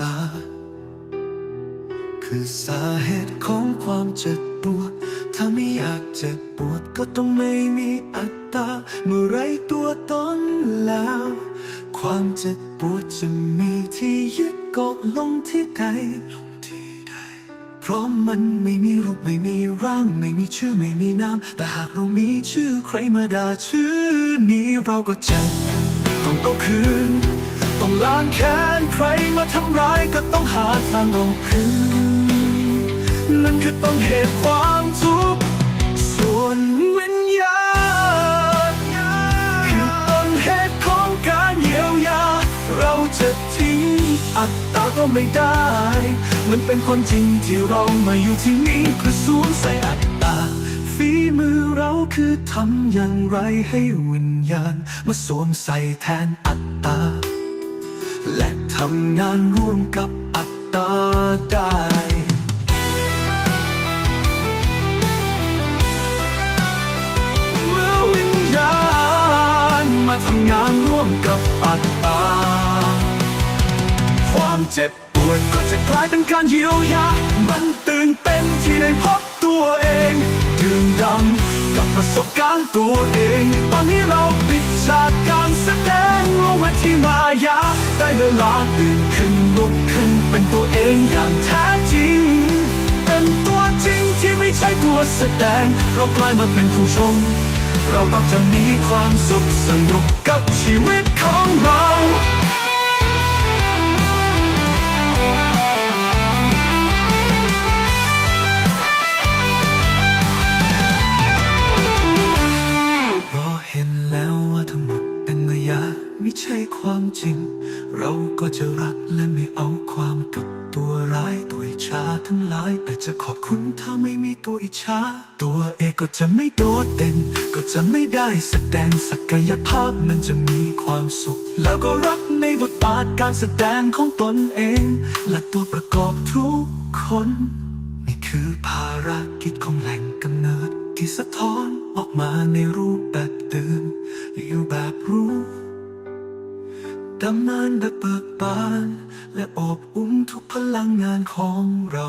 ตา คือสาเหตุของความเจ็บปวด ถ้าไม่อยากเจ็บปวดก็ต้องไม่มีอัตตา เมื่อไรตัวตนแล้ว ความเจ็บปวดจะมีที่ยึดเกาะลงที่ใดเพราะมันไม่มีรูปไม่มีร่าง ไม่มีชื่อไม่มีนาม แต่หากเรามีชื่อใครมาด่าชื่อนี้เราก็เจ็บต้องเอาคืน ต้องล้างแค้นใครมาทำร้ายก็ต้องหาทางเอาคืนนั่นคือต้นเหตุความทุกข์ส่วนวิญญาณคือต้นเหตุของการเยียวยา เราจะทิ้งอัตตาก็ไม่ได้ มันเป็นคนจริงที่เรามาอยู่ที่นี่เพื่อสูญใส่อัตตาฝีมือเราคือทำอย่างไรให้วิญญาณ มาสวมใส่แทนอัตตา และทำงานร่วมกับอัตตาได้เมื่อวิญญาณมาทำงานร่วมกับอัตตา ความเจ็บปวดก็จะกลายเป็นการเยียวยา มันตื่นเต้นที่ได้พบตัวเองดื่มดำกับประสบการณ์ตัวเอง ตอนนี้เราปิดฉากการแสดง ที่มายาได้เวลาตื่นขึ้นลุกขึ้นเป็นตัวเองอย่างแท้จริง เป็นตัวจริงที่ไม่ใช่ตัวแสดง เรากลายมาเป็นผู้ชม เราต้องจะมีความสุขสนุก ไม่ใช่ความจริง เราก็จะรักและไม่เอาความกับตัวร้ายตัวอิจฉาทั้งหลาย แต่จะขอบคุณถ้าไม่มีตัวอิจฉาตัวเองก็จะไม่โดดเด่น ก็จะไม่ได้แสดงศักยภาพมันจะมีความสุข แล้วก็รักในบทบาทการแสดงของตนเอง และตัวประกอบทุกคนนี่คือภารกิจของแหล่งกำเนิดที่สะท้อนออกมาในรูปแบบตื่นอยู่แบบรู้ ดำนานแบบเบิกบาน และอบอุ้มทุกพลังงานของเรา